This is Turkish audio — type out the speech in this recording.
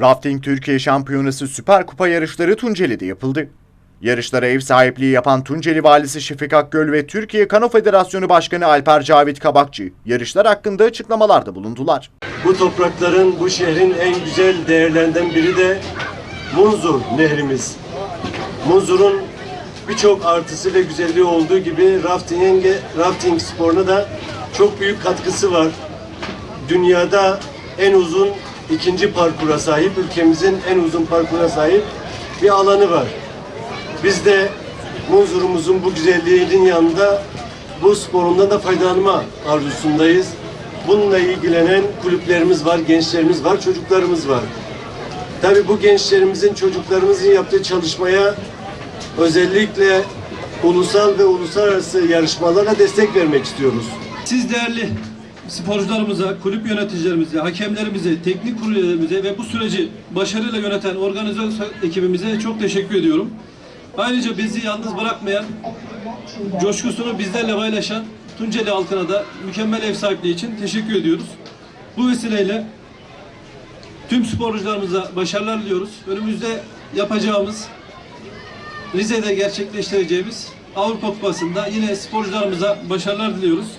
Rafting Türkiye Şampiyonası Süper Kupa yarışları Tunceli'de yapıldı. Yarışlara ev sahipliği yapan Tunceli Valisi Şefik Akgöl ve Türkiye Kano Federasyonu Başkanı Alper Cavit Kabakçı yarışlar hakkında açıklamalarda bulundular. Bu toprakların, bu şehrin en güzel değerlerinden biri de Munzur nehrimiz. Munzur'un birçok artısı ve güzelliği olduğu gibi rafting, rafting sporuna da çok büyük katkısı var. Dünyada en uzun ikinci parkura sahip, ülkemizin en uzun parkura sahip bir alanı var. Biz de Munzur'umuzun bu güzelliğinin yanında bu sporundan da faydalanma arzusundayız. Bununla ilgilenen kulüplerimiz var, gençlerimiz var, çocuklarımız var. Tabii bu gençlerimizin, çocuklarımızın yaptığı çalışmaya özellikle ulusal ve uluslararası yarışmalara destek vermek istiyoruz. Siz değerli sporcularımıza, kulüp yöneticilerimize, hakemlerimize, teknik kurul ve bu süreci başarıyla yöneten organizasyon ekibimize çok teşekkür ediyorum. Ayrıca bizi yalnız bırakmayan, coşkusunu bizlerle paylaşan Tunceli halkına da mükemmel ev sahipliği için teşekkür ediyoruz. Bu vesileyle tüm sporcularımıza başarılar diliyoruz. Önümüzde yapacağımız Rize'de gerçekleştireceğimiz Avrupa Kupası'nda yine sporcularımıza başarılar diliyoruz.